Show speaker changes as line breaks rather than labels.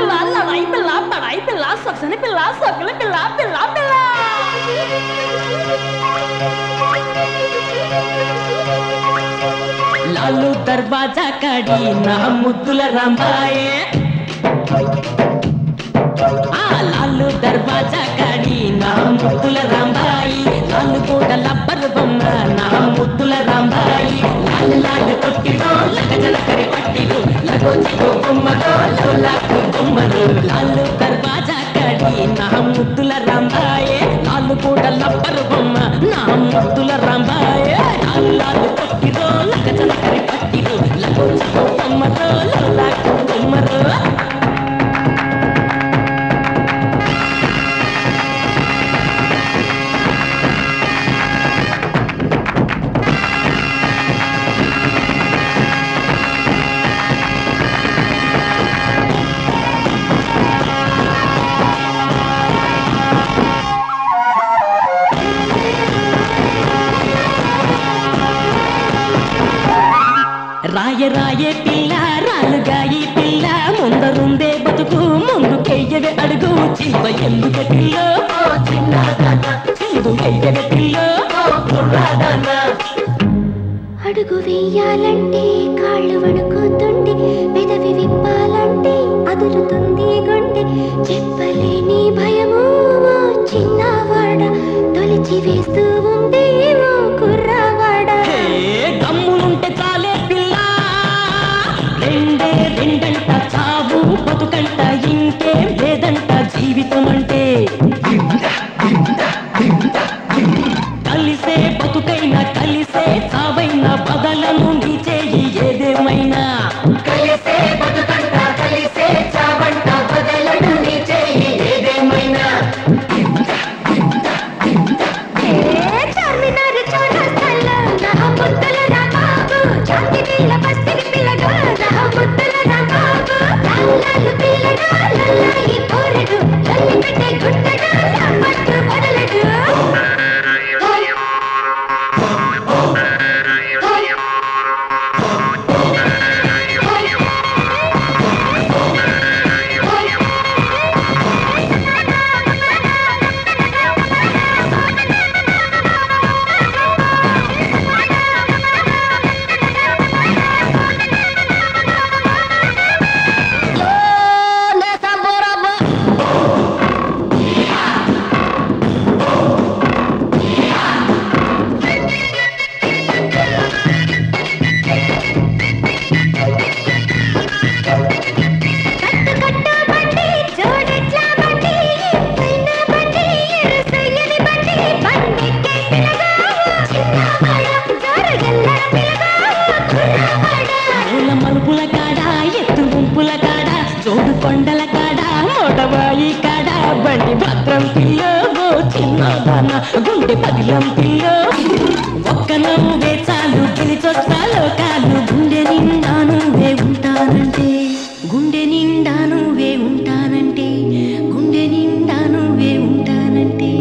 పిల్ల లడాయి పిల్ల పడాయి పిల్ల సొగసని పిల్ల సొక్కల పిల్ల పిల్ల పిల్ల లాలు దర్వాజా కాడి నా ముద్దుల రాంబాయే. ఆ లాలు దర్వాజా కాడి నా ముద్దుల రాంబాయి. లాలు కూడా లబ్బరు బొమ్మ నా ముద్దుల రాంబాయి. లాలు లాలు కొట్టిరో లగజలకరి పట్టిరు లగో చిగో బొమ్మరో లోలాకు బొమ్మరు లాలు దర్వాజా కాడి నా ముద్దుల రాంబాయే లాలు కూడా లబ్బరు బొమ్మ నా ముద్దుల రాంబాయే లాలు లాలు కొట్టిరో లగజలకరి పట్టిరు లగో చిగో బొమ్మరో లోలాకు బొమ్మరు రాయ రాయే పిల్ల రాలుగాయి పిల్ల. ముందరుందే బతుకు ముందు ముందుకెయ్యవే అడుగు. చిన్న ఎందుకు పిల్ల? ముందు ఎయ్యవే పిల్ల?
అడుగు వేయాలంటే కాళ్ళు వణుకుతుంటే పెదవి విప్పాలంటే అదురుతుంది గుండె. చెప్పలేని భయము చిన్నవాడ తొలిచి వేస్తూ
చిన్నాదాన గుండె పదిలం పిల్ల. ఒక్క నవ్వే చాలు గెలిచొచ్చా లోకాలు గుండె నిండా నువ్వే ఉంటానంటే గుండె నిండా నువ్వే ఉంటానంటే గుండె నిండా నువ్వే ఉంటానంటే.